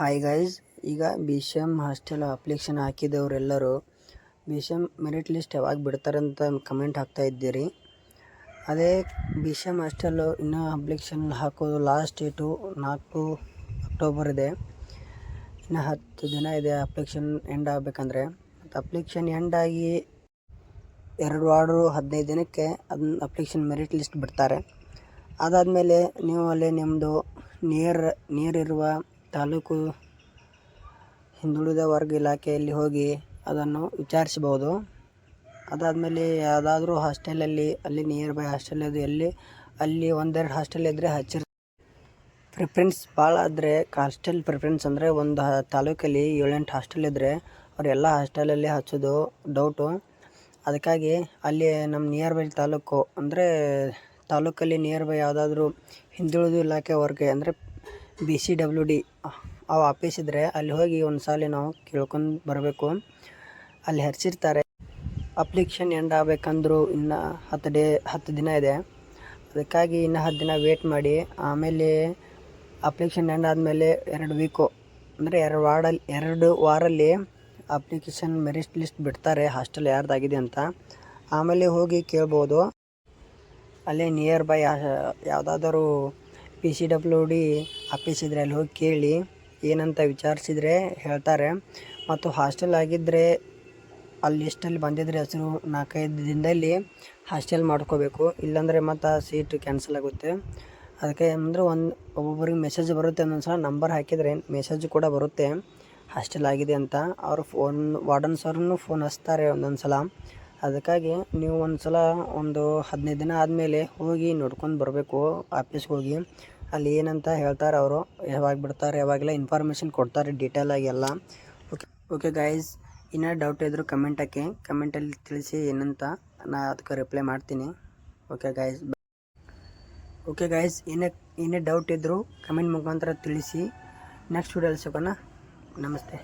Hi guys ಈಗ B C M hostel application ಹಾಕಿದವರೆಲ್ಲರೂ B C M merit list ಯಾವಾಗ ಬಿಡ್ತಾರೆ ಅಂತ ಕಮೆಂಟ್ ಹಾಕ್ತಾ ಇದ್ದೀರಿ. ಅದೇ ಬಿ ಸಿ ಎಂ ಹಾಸ್ಟೆಲ್ಲು ಇನ್ನೂ ಅಪ್ಲಿಕೇಶನ್ ಹಾಕೋದು ಲಾಸ್ಟ್ ಡೇಟು ನಾಲ್ಕು ಅಕ್ಟೋಬರ್ ಇದೆ. ಇನ್ನು ಹತ್ತು ದಿನ ಇದೆ ಅಪ್ಲಿಕೇಶನ್ ಎಂಡ್ ಆಗಬೇಕಂದ್ರೆ. ಮತ್ತು ಅಪ್ಲಿಕೇಶನ್ ಎಂಡ್ ಆಗಿ ಎರಡು ವಾರ್ಡು ಹದಿನೈದು ದಿನಕ್ಕೆ ಅದನ್ನ ಅಪ್ಲಿಕೇಶನ್ ಮೆರಿಟ್ ಲಿಸ್ಟ್ ಬಿಡ್ತಾರೆ. ಅದಾದಮೇಲೆ ನೀವು ಅಲ್ಲಿ ನಿಮ್ಮದು ನಿಯರ್ ನಿಯರ್ ತಾಲೂಕು ಹಿಂದುಳಿದ ವರ್ಗ ಇಲಾಖೆಯಲ್ಲಿ ಹೋಗಿ ಅದನ್ನು ವಿಚಾರಿಸ್ಬೋದು ಅದಾದಮೇಲೆ ಯಾವುದಾದ್ರೂ ಹಾಸ್ಟೆಲಲ್ಲಿ, ಅಲ್ಲಿ ನಿಯರ್ ಬೈ ಹಾಸ್ಟೆಲ್ ಅದು ಎಲ್ಲಿ, ಅಲ್ಲಿ ಒಂದೆರಡು ಹಾಸ್ಟೆಲ್ ಇದ್ದರೆ ಹಚ್ಚಿರ್ ಪ್ರಿಫರೆನ್ಸ್ ಭಾಳ ಆದರೆ ಹಾಸ್ಟೆಲ್ ಪ್ರಿಫರೆನ್ಸ್ ಅಂದರೆ ಒಂದು ತಾಲೂಕಲ್ಲಿ ಏಳೆಂಟು ಹಾಸ್ಟೆಲ್ ಇದ್ದರೆ ಅವರೆಲ್ಲ ಹಾಸ್ಟೆಲಲ್ಲಿ ಹಚ್ಚೋದು ಡೌಟು ಅದಕ್ಕಾಗಿ ಅಲ್ಲಿ ನಮ್ಮ ನಿಯರ್ ಬೈ ತಾಲೂಕು ಅಂದರೆ ತಾಲೂಕಲ್ಲಿ ನಿಯರ್ ಬೈ ಯಾವುದಾದ್ರೂ ಹಿಂದುಳಿದ ಇಲಾಖೆ ವರ್ಗ ಅಂದರೆ ಬಿ ಸಿ ಡಬ್ಲ್ಯೂ ಡಿ ಅವು ಆಫೀಸ್ ಇದ್ದರೆ ಅಲ್ಲಿ ಹೋಗಿ ಒಂದು ಸಾಲಿ ನಾವು ಕೇಳ್ಕೊಂಡು ಬರಬೇಕು. ಅಲ್ಲಿ ಹರಿಸಿರ್ತಾರೆ. ಅಪ್ಲಿಕೇಶನ್ ಎಂಡ್ ಆಗಬೇಕಂದ್ರೂ ಇನ್ನು ಹತ್ತು ಡೇ ಹತ್ತು ದಿನ ಇದೆ. ಅದಕ್ಕಾಗಿ ಇನ್ನು ಹತ್ತು ದಿನ ವೇಟ್ ಮಾಡಿ. ಆಮೇಲೆ ಅಪ್ಲಿಕೇಶನ್ ಎಂಡ್ ಆದಮೇಲೆ ಎರಡು ವೀಕು ಅಂದರೆ ಎರಡು ವಾರ್ಡಲ್ಲಿ ಎರಡು ವಾರಲ್ಲಿ ಅಪ್ಲಿಕೇಶನ್ ಮೆರಿಟ್ ಲಿಸ್ಟ್ ಬಿಡ್ತಾರೆ. ಹಾಸ್ಟೆಲ್ ಯಾರ್ದಾಗಿದೆ ಅಂತ. ಆಮೇಲೆ ಹೋಗಿ ಕೇಳ್ಬೋದು. ಅಲ್ಲೇ ನಿಯರ್ ಬೈ ಯಾವುದಾದರೂ P C W D office ಇದ್ದರೆ ಅಲ್ಲಿ ಹೋಗಿ ಕೇಳಿ, ಏನಂತ ವಿಚಾರಿಸಿದರೆ ಹೇಳ್ತಾರೆ, ಮತ್ತು ಹಾಸ್ಟೆಲ್ ಆಗಿದ್ದರೆ ಅಲ್ಲಿ ಲಿಸ್ಟಲ್ಲಿ ಬಂದಿದ್ರೆ ಹೆಸರು ನಾಲ್ಕೈದು ದಿನದಲ್ಲಿ ಹಾಸ್ಟೆಲ್ ಮಾಡ್ಕೋಬೇಕು, ಇಲ್ಲಾಂದರೆ ಮತ್ತು ಆ ಸೀಟ್ ಕ್ಯಾನ್ಸಲ್ ಆಗುತ್ತೆ. ಅದಕ್ಕೆ ಅಂದರೆ ಒಂದು ಒಬ್ಬೊಬ್ಬರಿಗೆ ಮೆಸೇಜ್ ಬರುತ್ತೆ ಒಂದೊಂದು ಸಲ ನಂಬರ್ ಹಾಕಿದರೆ ಮೆಸೇಜ್ ಕೂಡ ಬರುತ್ತೆ ಹಾಸ್ಟೆಲ್ ಆಗಿದೆ ಅಂತ. ಅವರು ಫೋನ್ ವಾರ್ಡನ್ ಸರ್ನು ಫೋನ್ ಹಚ್ತಾರೆ ಒಂದೊಂದು ಸಲ ಅದಕ್ಕಾಗಿ ನೀವು ಒಂದು ಸಲ ಒಂದು ಹದಿನೈದು ದಿನ ಆದಮೇಲೆ ಹೋಗಿ ನೋಡ್ಕೊಂಡು ಬರಬೇಕು ಆಫೀಸ್ಗೆ ಹೋಗಿ. ಅಲ್ಲಿ ಏನಂತ ಹೇಳ್ತಾರೆ ಅವರು, ಯಾವಾಗ ಬಿಡ್ತಾರೆ, ಯಾವಾಗೆಲ್ಲ ಇನ್ಫಾರ್ಮೇಷನ್ ಕೊಡ್ತಾರೆ ಡೀಟೇಲಾಗಿ ಎಲ್ಲ. ಓಕೆ ಓಕೆ ಗಾಯ್ಸ್ ಇನ್ನೂ ಡೌಟ್ ಇದ್ದರೂ ಕಮೆಂಟ್ ಹಾಕಿ. ಕಮೆಂಟಲ್ಲಿ ತಿಳಿಸಿ ಏನಂತ ನಾ ಅದಕ್ಕೆ ರಿಪ್ಲೈ ಮಾಡ್ತೀನಿ. ಓಕೆ ಗಾಯ್ಸ್ ಓಕೆ ಗಾಯ್ಸ್ ಏನೇ ಏನೇ ಡೌಟ್ ಇದ್ದರೂ ಕಮೆಂಟ್ ಮುಖಾಂತರ ತಿಳಿಸಿ. ನೆಕ್ಸ್ಟ್ ವಿಡಿಯೋದಲ್ಲಿ ಸಿಗೋಣ. ನಮಸ್ತೆ.